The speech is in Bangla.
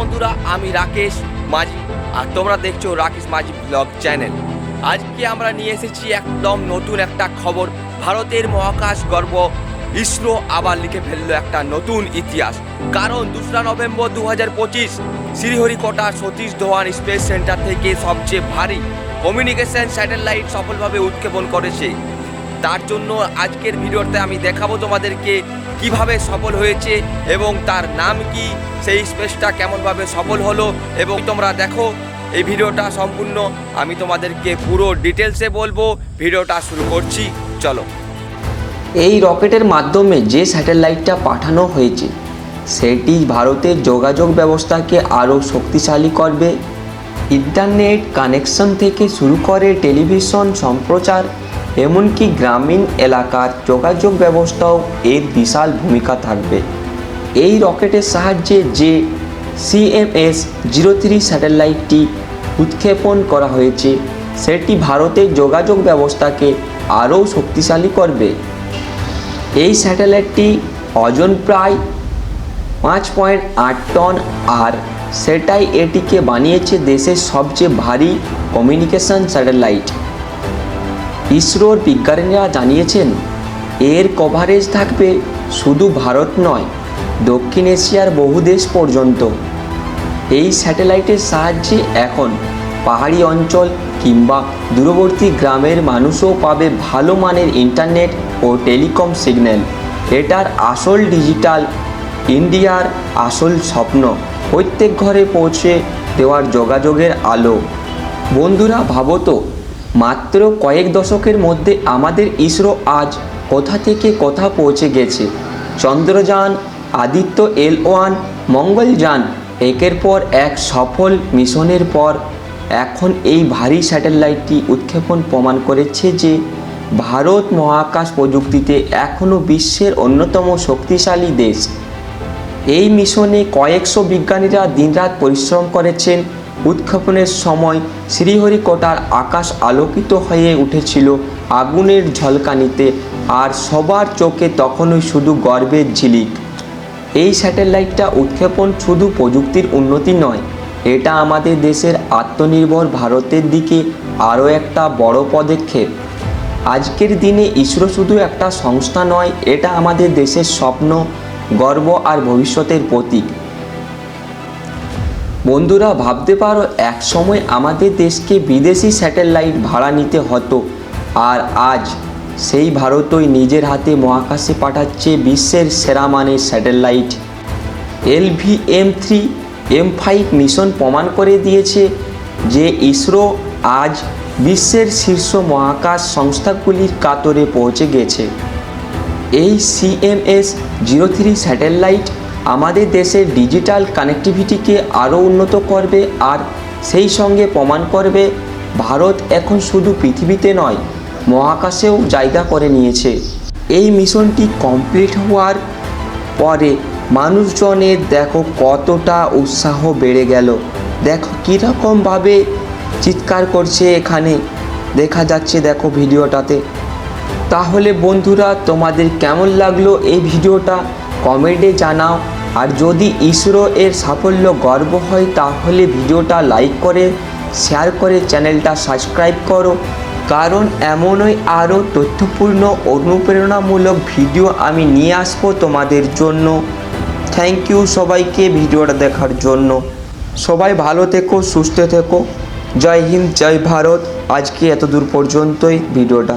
বন্ধুরা, আমি রাকেশ মাঝি, আর তোমরা দেখছ রাকেশ মাঝি ব্লগ চ্যানেল। আজকে আমরা নিয়ে এসেছি একদম নতুন একটা খবর, ভারতের মহাকাশ গর্ব ইসরো আবার লিখে ফেলল একটা নতুন ইতিহাস। কারণ দোসরা নভেম্বর দু হাজার পঁচিশ, শ্রীহরিকোটা সতীশ ধাওয়ান স্পেস সেন্টার থেকে সবচেয়ে ভারী কমিউনিকেশন স্যাটেলাইট সফলভাবে উৎক্ষেপণ করেছে। তার জন্য আজকের ভিডিওতে আমি দেখাবো তোমাদেরকে কীভাবে সফল হয়েছে এবং তার নাম কি? সেই স্পেসটা কেমনভাবে সফল হলো এবং তোমরা দেখো, এই ভিডিওটা সম্পূর্ণ আমি তোমাদেরকে পুরো ডিটেলসে বলব। ভিডিওটা শুরু করছি, চলো। এই রকেটের মাধ্যমে যে স্যাটেলাইটটা পাঠানো হয়েছে, সেটি ভারতের যোগাযোগ ব্যবস্থাকে আরও শক্তিশালী করবে। ইন্টারনেট কানেকশন থেকে শুরু করে টেলিভিশন সম্প্রচার এমনকি গ্রামীণ এলাকার যোগাযোগ ব্যবস্থাও এর বিশাল ভূমিকা থাকবে। এই রকেটের সাহায্যে যে সিএমএস জিরো থ্রি স্যাটেলাইটটি উৎক্ষেপণ করা হয়েছে, সেটি ভারতের যোগাযোগ ব্যবস্থাকে আরও শক্তিশালী করবে। এই স্যাটেলাইটটি ওজন প্রায় পাঁচ পয়েন্ট আট টন আর সেটাই এটিকে বানিয়েছে দেশের সবচেয়ে ভারী কমিউনিকেশন স্যাটেলাইট। ইসরোর বিজ্ঞানীরা জানিয়েছেন, এর কভারেজ থাকবে শুধু ভারত নয়, দক্ষিণ এশিয়ার বহু দেশ পর্যন্ত। এই স্যাটেলাইটের সাহায্যে এখন পাহাড়ি অঞ্চল কিংবা দূরবর্তী গ্রামের মানুষও পাবে ভালো মানের ইন্টারনেট ও টেলিকম সিগন্যাল এটার আসল ডিজিটাল ইন্ডিয়ার আসল স্বপ্ন। প্রত্যেক ঘরে পৌঁছে দেওয়ার যোগাযোগের আলো। বন্ধুরা, ভাবো তো মাত্র কয়েক দশকের মধ্যে আমাদের ইসরো আজ কোথা থেকে কোথা পৌঁছে গেছে? চন্দ্রযান, আদিত্য এল ওয়ান, মঙ্গলযান, একের পর এক সফল মিশনের পর এখন এই ভারী স্যাটেলাইটটি উৎক্ষেপণ প্রমাণ করেছে যে ভারত মহাকাশ প্রযুক্তিতে এখনও বিশ্বের অন্যতম শক্তিশালী দেশ। এই মিশনে কয়েকশো বিজ্ঞানীরা দিনরাত পরিশ্রম করেছেন উৎক্ষেপণের সময় শ্রীহরিকোটার আকাশ আলোকিত হয়ে উঠেছিল। আগুনের ঝলকানিতে আর সবার চোখে তখনই শুধু গর্বের ঝিলিক। এই স্যাটেলাইটটা উৎক্ষেপণ শুধু প্রযুক্তির উন্নতি নয়, এটা আমাদের দেশের আত্মনির্ভর ভারতের দিকে আরও একটা বড় পদক্ষেপ। আজকের দিনে ইসরো শুধু একটা সংস্থা নয়, এটা আমাদের দেশের স্বপ্ন, গর্ব আর ভবিষ্যতের প্রতীক। বন্ধুরা, ভাবতে পারো, এক সময় আমাদের দেশকে বিদেশি স্যাটেলাইট ভাড়া নিতে হতো আর আজ সেই ভারতই নিজের হাতে মহাকাশে পাঠাচ্ছে বিশ্বের সেরা মানের satellite. LV M three, M five mission প্রমাণ করে দিয়েছে যে ইসরো আজ বিশ্বের শীর্ষ মহাকাশ সংস্থাগুলির কাতরে পৌঁছে গেছে। এই সিএমএস জিরো থ্রি স্যাটেলাইট আমাদের দেশের ডিজিটাল কানেক্টিভিটিকে আরও উন্নত করবে আর সেই সঙ্গে প্রমাণ করবে ভারত এখন শুধু পৃথিবীতে নয়, মহাকাশেও জায়গা করে নিয়েছে। এই মিশনটি কমপ্লিট হওয়ার পরে মানুষজনের দেখো কতটা উৎসাহ বেড়ে গেল। দেখো কীরকমভাবে চিৎকার করছে এখানে। দেখা যাচ্ছে দেখো ভিডিওটাতে। তাহলে বন্ধুরা, তোমাদের কেমন লাগল এই ভিডিওটা? কমেন্টে জানাও। আর যদি ইসরো এর সাফল্য গর্ব হয়, তাহলে ভিডিওটা লাইক করে শেয়ার করে চ্যানেলটা সাবস্ক্রাইব করো। কারণ এমনই আরও তথ্যপূর্ণ, অনুপ্রেরণামূলক ভিডিও আমি নিয়ে আসব তোমাদের জন্য। থ্যাংক ইউ সবাইকে ভিডিওটা দেখার জন্য। সবাই ভালো থেকো, সুস্থ থেকো। জয় হিন্দ, জয় ভারত। আজকে এত দূর পর্যন্তই ভিডিওটা।